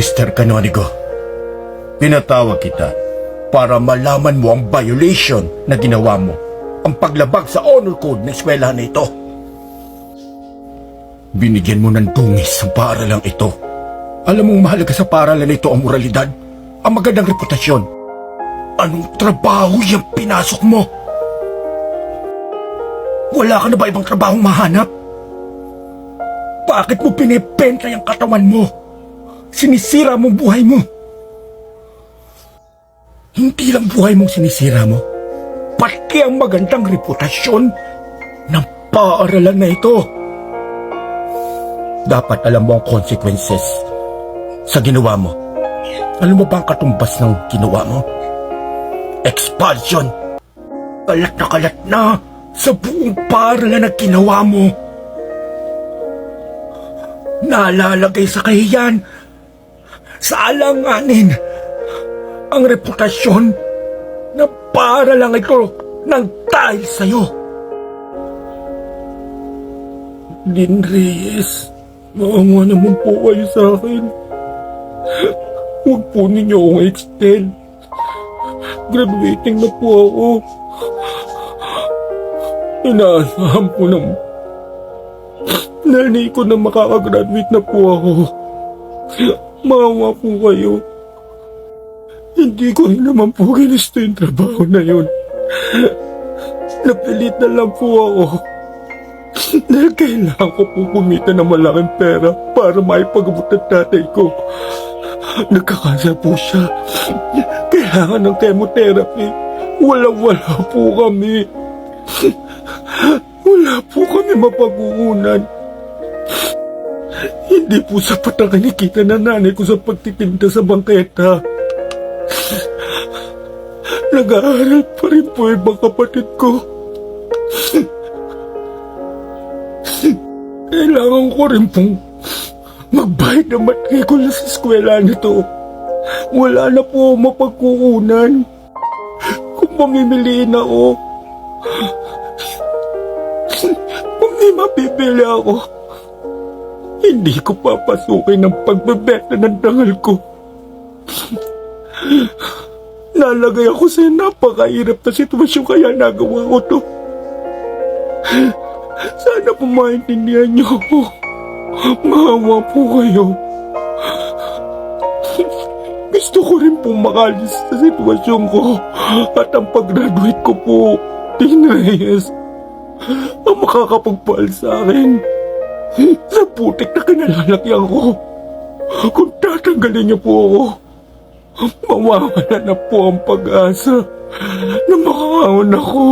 Mr. Canonigo, pinatawag kita para malaman mo ang violation na ginawa mo. Ang paglabag sa honor code ng eskwela na ito. Binigyan mo ng dungis ang paaralang ito. Alam mong mahalaga sa paaralan na ito ang moralidad, ang magandang reputasyon. Anong trabaho yung pinasok mo? Wala ka na ba ibang trabahong mahanap? Bakit mo pinipenta yung katawan mo? Sinisira mo buhay mo. Hindi lang buhay mong sinisira mo, pati ang magandang reputasyon ng paaralan na ito. Dapat alam mo ang consequences sa ginawa mo. Alam mo ba ang katumbas ng ginawa mo? Expulsion! Kalat na kalat na sa buong paaralan na ginawa mo. Nalalagay sa kahiyan, sa alanganin, ang reputasyon na para lang ito ng dahil sa'yo. Din Reyes, maawa naman po kayo sa akin. Huwag po ninyo akong extend. Graduating na po ako. Inaasahan po ng nanay ko na makakagraduate na po ako. Maawa po kayo. Hindi ko naman po ginusto yung trabaho na yun. Napilit na lang po ako. Dahil kailangan ko po kumita ng malaking pera para maipagabot ang tatay ko. Nagkakasa po siya. Kailangan ng chemotherapy. Walang-wala po kami. Wala po kami mapag-uunan. Hindi po sapat ang kinikita na nanay ko sa pagtitinda sa bangketa. Nag-aaral pa rin po ibang kapatid ko. Kailangan ko rin pong magbayad ng matrikula sa eskwela nito. Wala na po mapagkukunan. Kung mamimiliin ako, kung di mapipili ako, hindi ko papasukin ang pagbebenta ng dangal ko. Nalagay ako sa napakahirap na sitwasyon kaya nagawa ko to. Sana po maintindihan niyo ako. Maawa po kayo. Gusto ko rin pong makalis sa sitwasyon ko at ang pag-graduate ko po, Tin Reyes, ang makakapagpahal sa akin sa putik na kinalalakyan ko. Kung tatanggalin niyo po ako, mawawala na po ang pag-asa na makakaon ako.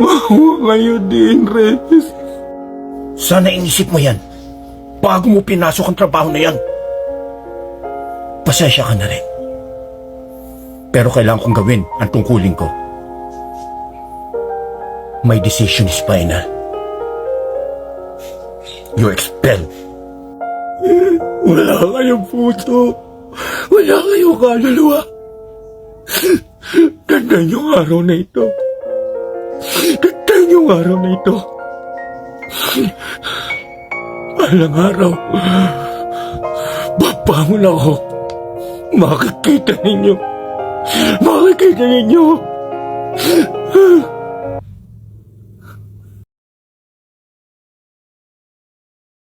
Maawa kayo din, Reyes. Sana inisip mo yan bago mo pinasok ang trabaho na yan. Pasensya ka na rin. Pero kailangan kong gawin ang tungkulin ko. My decision is final. You're expelled. Wala kayong puso. Wala kayong kaluluwa. Tandaan yung araw na ito. Tandaan yung araw na ito. Alang araw, babangon ako. Makikita ninyo. Makikita ninyo.